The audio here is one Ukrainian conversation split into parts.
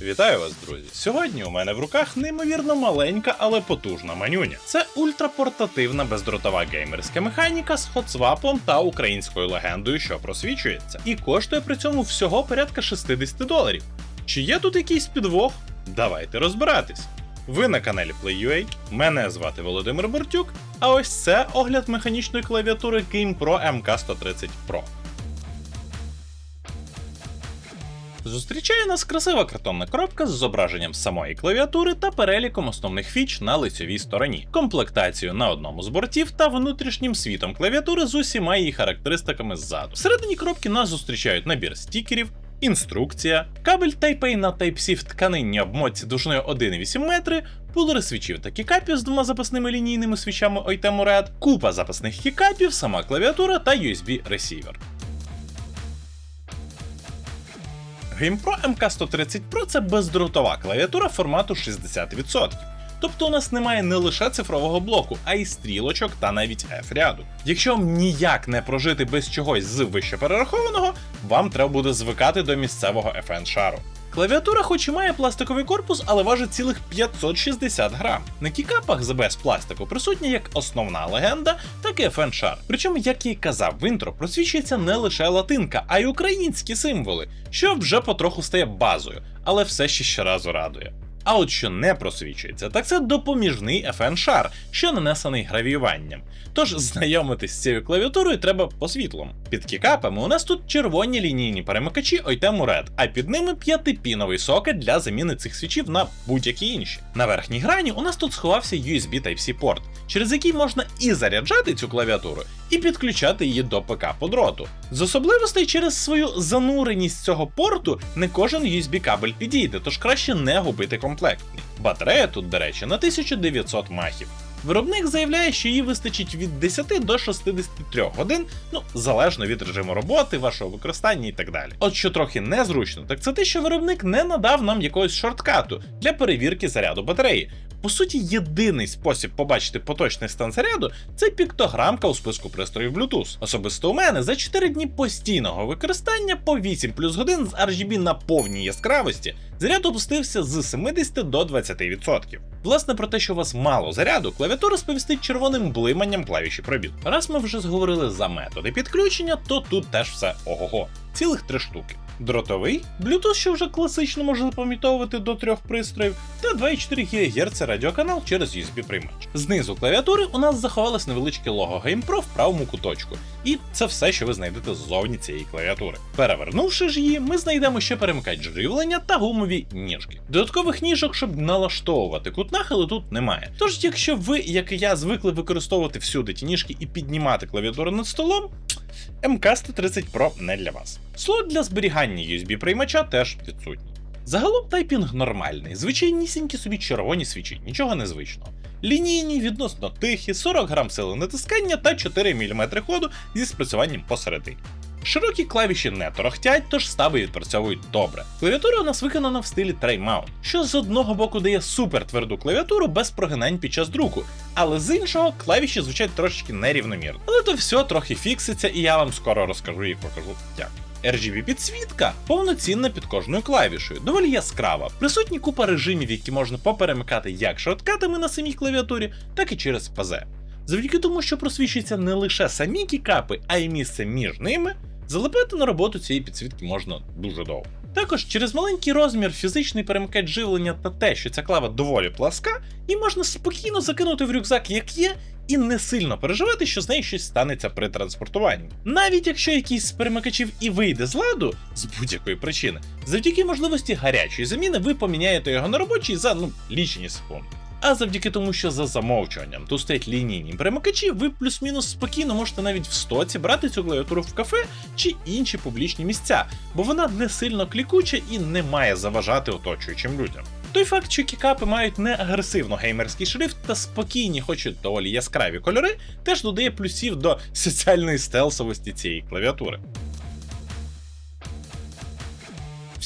Вітаю вас, друзі! Сьогодні у мене в руках неймовірно маленька, але потужна манюня. Це ультрапортативна бездротова геймерська механіка з хотсвапом та українською легендою, що просвічується, і коштує при цьому всього порядка 60 доларів. Чи є тут якийсь підвох? Давайте розбиратись. Ви на каналі PlayUA, мене звати Володимир Бортюк, а ось це огляд механічної клавіатури GamePro MK130 Pro. Зустрічає нас красива картонна коробка з зображенням самої клавіатури та переліком основних фіч на лицьовій стороні, комплектацію на одному з бортів та внутрішнім світом клавіатури з усіма її характеристиками ззаду. Всередині коробки нас зустрічають набір стікерів. Інструкція, кабель Type-A на Type-C в тканинній обмотці довжиною 1,8 метри, пулери свічів та кікапів з двома запасними лінійними свічами Oitemu Red, купа запасних кікапів, сама клавіатура та USB ресівер. GamePro MK130 Pro це бездротова клавіатура формату 60%. Тобто у нас немає не лише цифрового блоку, а й стрілочок та навіть F-ряду. Якщо вам ніяк не прожити без чогось з вище перерахованого, вам треба буде звикати до місцевого FN шару. Клавіатура, хоч і має пластиковий корпус, але важить цілих 560 грам. На кікапах з без пластику присутня як основна легенда, так і FN шар. Причому, як й казав, в інтро просвічується не лише латинка, а й українські символи, що вже потроху стає базою, але все ще щоразу радує. А от що не просвічується, так це допоміжний FN шар, що нанесений гравіюванням. Тож знайомитись з цією клавіатурою треба по світлому. Під кікапами у нас тут червоні лінійні перемикачі Oitemu Red, а під ними п'ятипіновий сокет для заміни цих свічів на будь-які інші. На верхній грані у нас тут сховався USB Type-C порт, через який можна і заряджати цю клавіатуру, і підключати її до ПК по дроту. З особливостей через свою зануреність цього порту не кожен USB кабель підійде, тож краще не губити комплектний. Батарея тут, до речі, на 1900 махів. Виробник заявляє, що її вистачить від 10 до 63 годин, ну залежно від режиму роботи, вашого використання і так далі. От що трохи незручно, так це те, що виробник не надав нам якогось шорткату для перевірки заряду батареї. По суті, єдиний спосіб побачити поточний стан заряду це піктограмка у списку пристроїв Bluetooth. Особисто у мене за 4 дні постійного використання по 8 плюс годин з RGB на повній яскравості заряд опустився з 70 до 20%. Власне, про те, що у вас мало заряду, клавіатура сповістить червоним блиманням клавіші пробіл. Раз ми вже зговорили за методи підключення, то тут теж все ого-го. Цілих три штуки. Дротовий, Bluetooth, що вже класично може запам'ятовувати до трьох пристроїв, та 2,4 ГГц радіоканал через USB-приймач. Знизу клавіатури у нас заховалось невеличке лого GamePro в правому куточку, і це все, що ви знайдете ззовні цієї клавіатури. Перевернувши ж її, ми знайдемо ще перемикач живлення та гумові ніжки. Додаткових ніжок, щоб налаштовувати кут нахилу, тут немає. Тож, якщо ви, як і я, звикли використовувати всюди ті ніжки і піднімати клавіатуру над столом, MK130 Pro не для вас. Слот для зберігання USB приймача теж відсутній. Загалом тайпінг нормальний, звичайнісінькі собі червоні свічі, нічого незвичного. Лінійні, відносно тихі, 40 грам сили натискання та 4 мм ходу зі спрацюванням посередині. Широкі клавіші не торохтять, тож стави відпрацьовують добре. Клавіатура у нас виконана в стилі Traymount, що з одного боку дає супер тверду клавіатуру без прогинань під час друку, але з іншого клавіші звучать трошечки нерівномірно. Але то все трохи фікситься, і я вам скоро розкажу і покажу як. RGB підсвітка повноцінна під кожною клавішою, доволі яскрава. Присутні купа режимів, які можна поперемикати як шорткатами на самій клавіатурі, так і через ПЗ. Завдяки тому, що просвічуються не лише самі кікапи, а й місце між ними, залепити на роботу цієї підсвітки можна дуже довго. Також через маленький розмір, фізичний перемикач живлення та те, що ця клава доволі пласка, її можна спокійно закинути в рюкзак як є, і не сильно переживати, що з нею щось станеться при транспортуванні. Навіть якщо якийсь з перемикачів і вийде з ладу з будь-якої причини, завдяки можливості гарячої заміни ви поміняєте його на робочий за ну лічені секунди. А завдяки тому, що за замовчуванням тут стоять лінійні перемикачі, ви плюс-мінус спокійно можете навіть в стоці брати цю клавіатуру в кафе чи інші публічні місця, бо вона не сильно клікуча і не має заважати оточуючим людям. Той факт, що кікапи мають не агресивно геймерський шрифт та спокійні, хоч і доволі яскраві кольори, теж додає плюсів до соціальної стелсовості цієї клавіатури.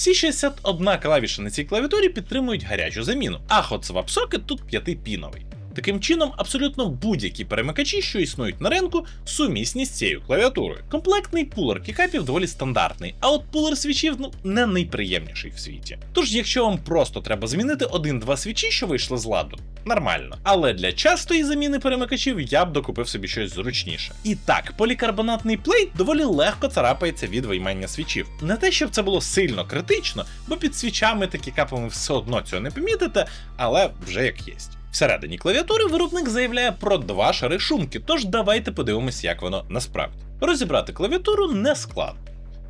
Всі 61 клавіша на цій клавіатурі підтримують гарячу заміну, а Hot Swap Socket тут 5-піновий. Таким чином, абсолютно будь-які перемикачі, що існують на ринку, сумісні з цією клавіатурою. Комплектний пулер кікапів доволі стандартний, а от пулер свічів ну не найприємніший в світі. Тож, якщо вам просто треба змінити один-два свічі, що вийшли з ладу, нормально. Але для частої заміни перемикачів я б докупив собі щось зручніше. І так, полікарбонатний плейт доволі легко царапається від виймання свічів. Не те, щоб це було сильно критично, бо під свічами та кікапами все одно цього не помітите, але вже як єсть. Всередині клавіатури виробник заявляє про два шари шумки, тож давайте подивимось, як воно насправді. Розібрати клавіатуру не складно.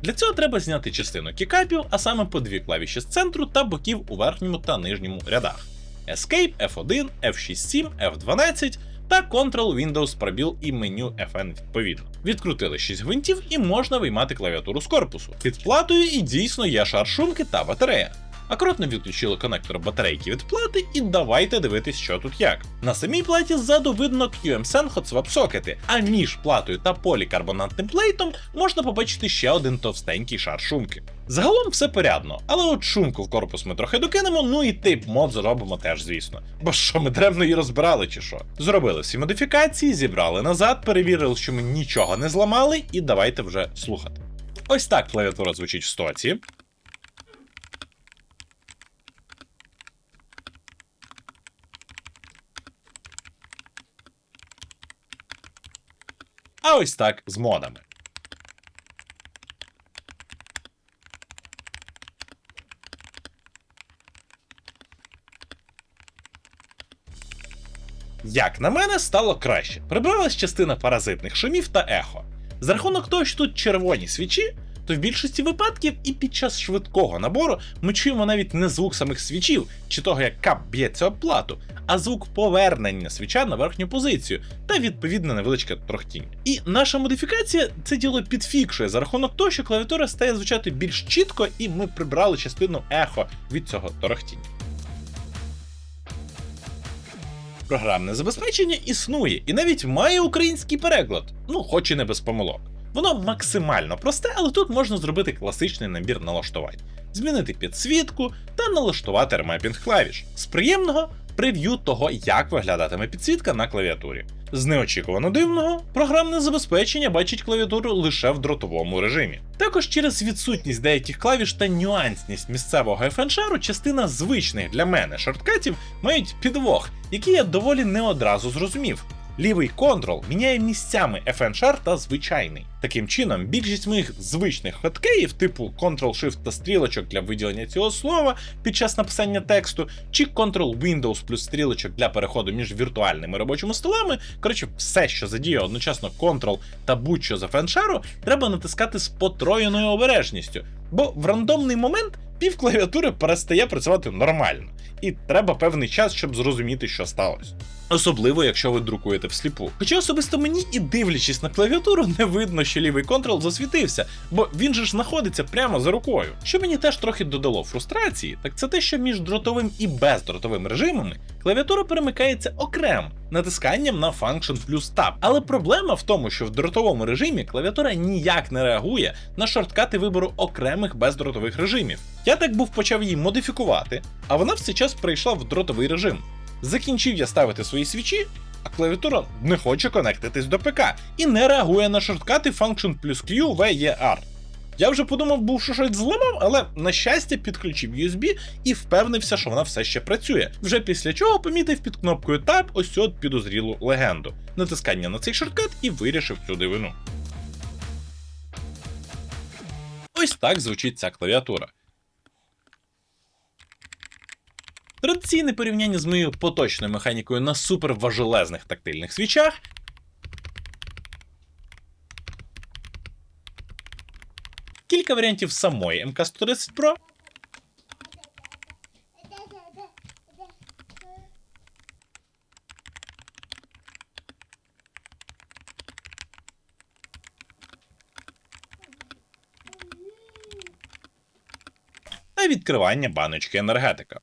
Для цього треба зняти частину кікапів, а саме по дві клавіші з центру та боків у верхньому та нижньому рядах. Escape, F1, F67, F12 та Ctrl-Windows пробіл і меню FN відповідно. Відкрутили 6 гвинтів і можна виймати клавіатуру з корпусу. Під платою і дійсно є шар шумки та батарея. Акуратно відключили конектор батарейки від плати, і давайте дивитись, що тут як. На самій платі ззаду видно QMSN Hotswap сокети, а між платою та полікарбонатним плейтом можна побачити ще один товстенький шар шумки. Загалом все порядно, але от шумку в корпус ми трохи докинемо, ну і тип мод зробимо теж, звісно. Бо що, ми древно її розбирали чи що? Зробили всі модифікації, зібрали назад, перевірили, що ми нічого не зламали, і давайте вже слухати. Ось так клавіатура звучить в стоці. А ось так з модами. Як на мене, стало краще. Прибралась частина паразитних шумів та ехо. За рахунок того, що тут червоні свічі, то в більшості випадків і під час швидкого набору ми чуємо навіть не звук самих свічів чи того, як кап б'ється об плату, а звук повернення свіча на верхню позицію та відповідне невеличке трохтіння. І наша модифікація це діло підфікшує за рахунок того, що клавіатура стає звучати більш чітко, і ми прибрали частину ехо від цього торохтіння. Програмне забезпечення існує і навіть має український переклад, ну хоч і не без помилок. Воно максимально просте, але тут можна зробити класичний набір налаштувань, змінити підсвітку та налаштувати ремепінг клавіш. З приємного прев'ю того, як виглядатиме підсвітка на клавіатурі. З неочікувано дивного, програмне забезпечення бачить клавіатуру лише в дротовому режимі. Також через відсутність деяких клавіш та нюансність місцевого FN-шару частина звичних для мене шорткатів мають підвох, який я доволі не одразу зрозумів. Лівий Ctrl міняє місцями FN-шар та звичайний. Таким чином, більшість моїх звичних хоткеїв, типу Ctrl-Shift та стрілочок для виділення цього слова під час написання тексту, чи Ctrl-Windows плюс стрілочок для переходу між віртуальними робочими столами, коротше, все, що задіє одночасно Ctrl та будь-що з FN-шару, треба натискати з потроєною обережністю, бо в рандомний момент пів клавіатури перестає працювати нормально, і треба певний час, щоб зрозуміти, що сталося. Особливо, якщо ви друкуєте всліпу. Хоча особисто мені і дивлячись на клавіатуру, не видно, що лівий контрол засвітився, бо він же ж знаходиться прямо за рукою. Що мені теж трохи додало фрустрації, так це те, що між дротовим і бездротовим режимами клавіатура перемикається окремо натисканням на Function плюс Tab. Але проблема в тому, що в дротовому режимі клавіатура ніяк не реагує на шорткати вибору окремих бездротових режимів. Я так був почав її модифікувати, а вона в цей час прийшла в дротовий режим. Закінчив я ставити свої свічі, а клавіатура не хоче конектитись до ПК і не реагує на шорткати Function плюс Q VER. Я вже подумав, був, що щось зламав, але на щастя підключив USB і впевнився, що вона все ще працює. Вже після чого помітив під кнопкою Tab ось от підозрілу легенду. Натискання на цей шорткат і вирішив цю дивину. Ось так звучить ця клавіатура. Традиційне порівняння з моєю поточною механікою на суперважелезних тактильних свічах. Кілька варіантів самої МК-130 Pro. Та відкривання баночки енергетика.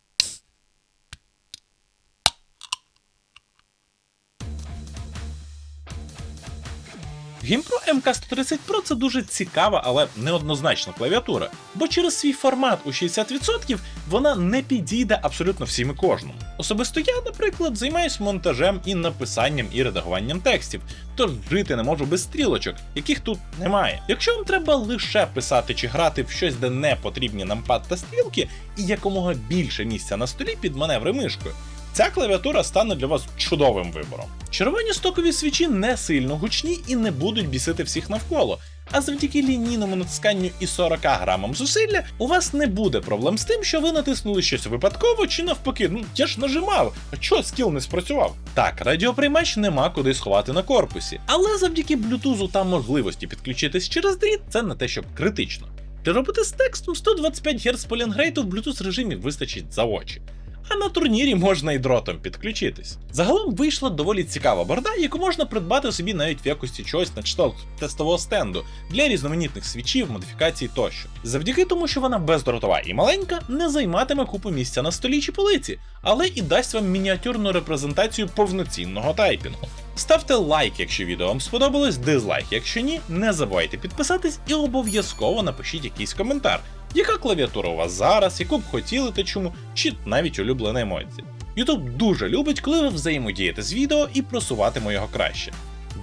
GamePro MK130 Pro це дуже цікава, але неоднозначна клавіатура, бо через свій формат у 60% вона не підійде абсолютно всім і кожному. Особисто я, наприклад, займаюсь монтажем і написанням і редагуванням текстів, тож жити не можу без стрілочок, яких тут немає. Якщо вам треба лише писати чи грати в щось, де не потрібні нампад та стрілки, і якомога більше місця на столі під маневри мишкою. Ця клавіатура стане для вас чудовим вибором. Червоні стокові свічі не сильно гучні і не будуть бісити всіх навколо. А завдяки лінійному натисканню і 40 грамам зусилля у вас не буде проблем з тим, що ви натиснули щось випадково чи навпаки. Ну я ж нажимав, а чого скіл не спрацював? Так, радіоприймач нема куди сховати на корпусі, але завдяки блютузу та можливості підключитись через дріт, це не те, що критично. Для роботи з текстом 125 Гц полінгрейту в Bluetooth режимі вистачить за очі. А на турнірі можна і дротом підключитись. Загалом вийшла доволі цікава борда, яку можна придбати собі навіть в якості чогось на кшталт тестового стенду для різноманітних свічів, модифікацій тощо. Завдяки тому, що вона бездротова і маленька, не займатиме купу місця на столі чи полиці, але і дасть вам мініатюрну репрезентацію повноцінного тайпінгу. Ставте лайк, якщо відео вам сподобалось, дизлайк, якщо ні, не забувайте підписатись і обов'язково напишіть якийсь коментар, яка клавіатура у вас зараз, яку б хотіли та чому, чи навіть улюблена емоція. YouTube дуже любить, коли ви взаємодієте з відео і просуватиме його краще.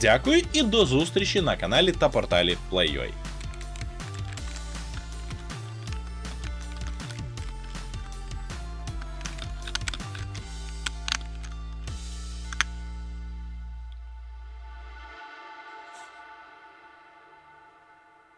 Дякую і до зустрічі на каналі та порталі PlayUA.